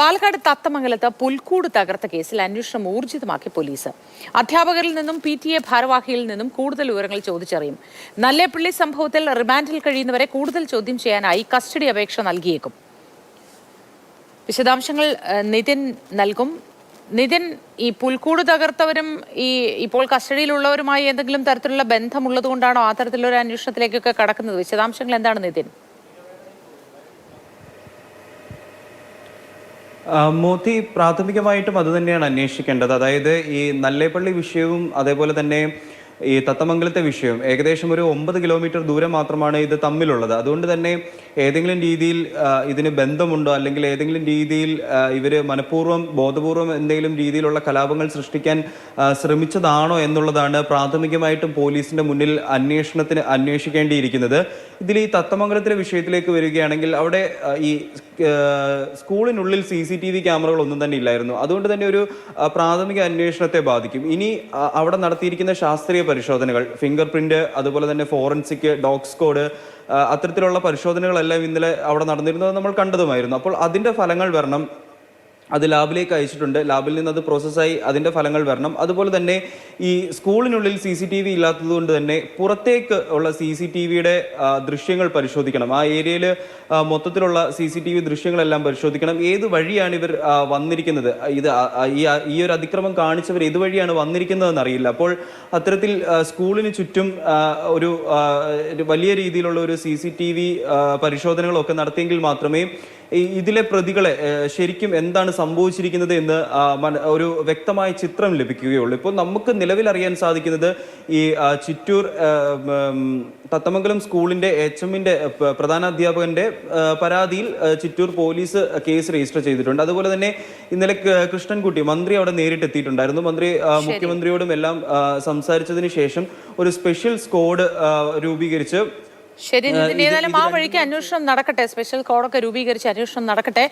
പാലക്കാട് തത്തമംഗലത്ത് പുൽക്കൂട് തകർത്ത കേസിൽ അന്വേഷണം ഊർജിതമാക്കി പോലീസ്. അധ്യാപകരിൽ നിന്നും പി ടി എ ഭാരവാഹിയിൽ നിന്നും കൂടുതൽ വിവരങ്ങൾ ചോദിച്ചറിയും. നല്ലേപ്പള്ളി സംഭവത്തിൽ റിമാൻഡിൽ കഴിയുന്നവരെ കൂടുതൽ ചോദ്യം ചെയ്യാനായി കസ്റ്റഡി അപേക്ഷ നൽകിയേക്കും. വിശദാംശങ്ങൾ നിതിൻ നൽകും. നിതിൻ ഈ പുൽക്കൂട് തകർത്തവരും ഈ ഇപ്പോൾ കസ്റ്റഡിയിലുള്ളവരുമായി എന്തെങ്കിലും തരത്തിലുള്ള ബന്ധമുള്ളതുകൊണ്ടാണോ ആ തരത്തിലുള്ള അന്വേഷണത്തിലേക്കൊക്കെ കടക്കുന്നത്? വിശദാംശങ്ങൾ എന്താണ് നിതിൻ? മോത്തി പ്രാഥമികമായിട്ടും അത് തന്നെയാണ് അന്വേഷിക്കേണ്ടത്. അതായത് ഈ നല്ലേപ്പള്ളി വിഷയവും അതേപോലെ തന്നെ ഈ തത്തമംഗലത്തെ വിഷയം ഏകദേശം ഒരു ഒമ്പത് കിലോമീറ്റർ ദൂരം മാത്രമാണ് ഇത് തമ്മിലുള്ളത്. അതുകൊണ്ട് തന്നെ ഏതെങ്കിലും രീതിയിൽ ഇതിന് ബന്ധമുണ്ടോ? അല്ലെങ്കിൽ ഏതെങ്കിലും രീതിയിൽ ഇവർ മനഃപൂർവം ബോധപൂർവം എന്തെങ്കിലും രീതിയിലുള്ള കലാപങ്ങൾ സൃഷ്ടിക്കാൻ ശ്രമിച്ചതാണോ എന്നുള്ളതാണ് പ്രാഥമികമായിട്ടും പോലീസിന്റെ മുന്നിൽ അന്വേഷണത്തിന് അന്വേഷിക്കേണ്ടിയിരിക്കുന്നത്. ഇതിൽ ഈ തത്തമംഗലത്തിലെ വിഷയത്തിലേക്ക് വരികയാണെങ്കിൽ അവിടെ ഈ സ്കൂളിനുള്ളിൽ സി സി ടി വി ക്യാമറകൾ ഒന്നും തന്നെ ഇല്ലായിരുന്നു. അതുകൊണ്ട് തന്നെ ഒരു പ്രാഥമിക അന്വേഷണത്തെ ബാധിക്കും. ഇനി അവിടെ നടത്തിയിരിക്കുന്ന ശാസ്ത്രീയ പരിശോധനകൾ ഫിംഗർ പ്രിന്റ് അതുപോലെ തന്നെ ഫോറൻസിക് ഡോഗ് സ്കോഡ് അത്തരത്തിലുള്ള പരിശോധനകളെല്ലാം ഇന്നലെ അവിടെ നടന്നിരുന്നത് നമ്മൾ കണ്ടതുമായിരുന്നു. അപ്പോൾ അതിന്റെ ഫലങ്ങൾ വരണം അത് ലാബിലേക്ക് അയച്ചിട്ടുണ്ട്. ലാബിൽ നിന്ന് അത് പ്രോസസ്സായി അതിന്റെ ഫലങ്ങൾ വരണം. അതുപോലെ തന്നെ ഈ സ്കൂളിനുള്ളിൽ സി സി ടി വി ഇല്ലാത്തത് കൊണ്ട് തന്നെ പുറത്തേക്ക് ഉള്ള സി സി ടി വിയുടെ ദൃശ്യങ്ങൾ പരിശോധിക്കണം. ആ ഏരിയയിൽ മൊത്തത്തിലുള്ള സി സി ടി വി ദൃശ്യങ്ങളെല്ലാം പരിശോധിക്കണം. ഏത് വഴിയാണ് ഇവർ വന്നിരിക്കുന്നത്? ഇത് ഈ ഒരു അതിക്രമം കാണിച്ചവർ ഏത് വഴിയാണ് വന്നിരിക്കുന്നതെന്ന് അറിയില്ല. അപ്പോൾ അത്തരത്തിൽ സ്കൂളിന് ചുറ്റും ഒരു വലിയ രീതിയിലുള്ള ഒരു സി സി ടി വി പരിശോധനകളൊക്കെ നടത്തിയെങ്കിൽ മാത്രമേ ഇതിലെ പ്രതികളെ ശരിക്കും എന്താണ് സംഭവിച്ചിരിക്കുന്നത് എന്ന് ഒരു വ്യക്തമായ ചിത്രം ലഭിക്കുകയുള്ളൂ. ഇപ്പോൾ നമുക്ക് നിലവിൽ അറിയാൻ സാധിക്കുന്നത് ഈ ചിറ്റൂർ തത്തമംഗലം സ്കൂളിന്റെ എച്ച് എമ്മിന്റെ പ്രധാന അധ്യാപകന്റെ പരാതിയിൽ ചിറ്റൂർ പോലീസ് കേസ് രജിസ്റ്റർ ചെയ്തിട്ടുണ്ട്. അതുപോലെ തന്നെ ഇന്നലെ കൃഷ്ണൻകുട്ടി മന്ത്രി അവിടെ നേരിട്ടെത്തിയിട്ടുണ്ടായിരുന്നു. മന്ത്രി മുഖ്യമന്ത്രിയോടും എല്ലാം സംസാരിച്ചതിന് ശേഷം ഒരു സ്പെഷ്യൽ സ്ക്വാഡ് രൂപീകരിച്ച് ശരി നിതിൻ ഏതായാലും ആ വഴിക്ക് അന്വേഷണം നടക്കട്ടെ. സ്പെഷ്യൽ കോഡൊക്കെ രൂപീകരിച്ച് അന്വേഷണം നടക്കട്ടെ.